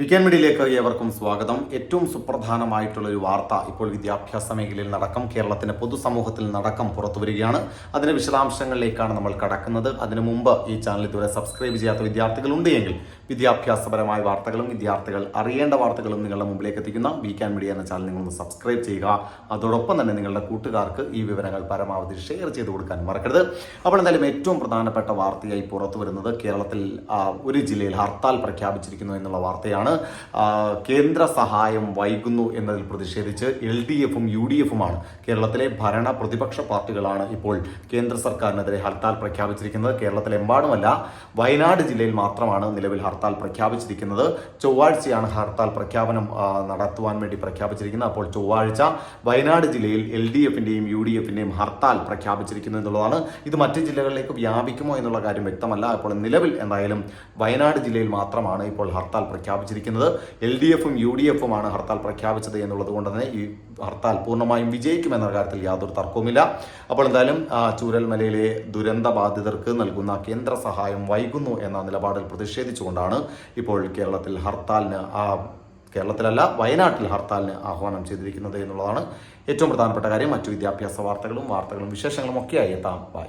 Weekend മീഡിയയിലേക്ക് ഏവർക്കും സ്വാഗതം. ഏറ്റവും സുപ്രധാനമായിട്ടുള്ള ഒരു വാർത്ത ഇപ്പോൾ വിദ്യാഭ്യാസ മേഖലയിൽ നടക്കം കേരളത്തിന്റെ പൊതുസമൂഹത്തിൽ നടക്കം പുറത്തു വരികയാണ് അതിന്റെ വിശദാംശങ്ങളിലേക്കാണ് നമ്മൾ കടക്കുന്നത്. അതിനു മുമ്പ് ഈ ചാനൽ ഇതുവരെ സബ്സ്ക്രൈബ് ചെയ്യാത്ത വിദ്യാർത്ഥികൾ എങ്കിൽ വിദ്യാഭ്യാസപരമായ വാർത്തകളും വിദ്യാർത്ഥികൾ അറിയേണ്ട വാർത്തകളും നിങ്ങളുടെ മുമ്പിലേക്ക് എത്തിക്കുന്ന വി വീക്കാൻ മീഡിയ എന്ന ചാനൽ നിങ്ങളൊന്ന് സബ്സ്ക്രൈബ് ചെയ്യുക. അതോടൊപ്പം തന്നെ നിങ്ങളുടെ കൂട്ടുകാർക്ക് ഈ വിവരങ്ങൾ പരമാവധി ഷെയർ ചെയ്ത് കൊടുക്കാൻ മറക്കരുത്. അപ്പോൾ എന്തായാലും ഏറ്റവും പ്രധാനപ്പെട്ട വാർത്തയായി പുറത്തു വരുന്നത് കേരളത്തിൽ ഒരു ജില്ലയിൽ ഹർത്താൽ പ്രഖ്യാപിച്ചിരിക്കുന്നു എന്നുള്ള വാർത്തയാണ്. കേന്ദ്ര സഹായം വൈകുന്നു എന്നതിൽ പ്രതിഷേധിച്ച് എൽ ഡി എഫും യു ഡി എഫുമാണ് കേരളത്തിലെ ഭരണ പ്രതിപക്ഷ പാർട്ടികളാണ് ഇപ്പോൾ കേന്ദ്ര സർക്കാരിനെതിരെ ഹർത്താൽ പ്രഖ്യാപിച്ചിരിക്കുന്നത്. കേരളത്തിലെമ്പാടുമല്ല വയനാട് ജില്ലയിൽ മാത്രമാണ് നിലവിൽ ഹർത്താൽ പ്രഖ്യാപിച്ചിരിക്കുന്നത്. ചൊവ്വാഴ്ചയാണ് ഹർത്താൽ പ്രഖ്യാപനം നടത്തുവാൻ വേണ്ടി പ്രഖ്യാപിച്ചിരിക്കുന്നത്. അപ്പോൾ ചൊവ്വാഴ്ച വയനാട് ജില്ലയിൽ എൽ ഡി എഫിന്റെയും യു ഡി എഫിന്റെയും ഹർത്താൽ പ്രഖ്യാപിച്ചിരിക്കുന്നു എന്നുള്ളതാണ്. ഇത് മറ്റ് ജില്ലകളിലേക്ക് വ്യാപിക്കുമോ എന്നുള്ള കാര്യം വ്യക്തമല്ല. അപ്പോൾ നിലവിൽ എന്തായാലും വയനാട് ജില്ലയിൽ മാത്രമാണ് ഇപ്പോൾ ഹർത്താൽ പ്രഖ്യാപിച്ചിരിക്കുന്നത്. എൽ ഡി എഫും യു ഡി എഫുമാണ് ഹർത്താൽ പ്രഖ്യാപിച്ചത് എന്നുള്ളത് കൊണ്ട് തന്നെ ഈ ഹർത്താൽ പൂർണമായും വിജയിക്കും എന്ന കാര്യത്തിൽ യാതൊരു തർക്കവുമില്ല. അപ്പോൾ എന്തായാലും ചൂരൽമലയിലെ ദുരന്ത ബാധിതർക്ക് നൽകുന്ന കേന്ദ്ര സഹായം വൈകുന്നു എന്ന നിലപാടിൽ പ്രതിഷേധിച്ചുകൊണ്ടാണ് ഇപ്പോൾ കേരളത്തിൽ ഹർത്താലിന് ആ കേരളത്തിലല്ല വയനാട്ടിൽ ഹർത്താലിന് ആഹ്വാനം ചെയ്തിരിക്കുന്നത് എന്നുള്ളതാണ് ഏറ്റവും പ്രധാനപ്പെട്ട കാര്യം. മറ്റു വിദ്യാഭ്യാസ വാർത്തകളും വാർത്തകളും വിശേഷങ്ങളും ഒക്കെയായി എത്താം. ബൈ.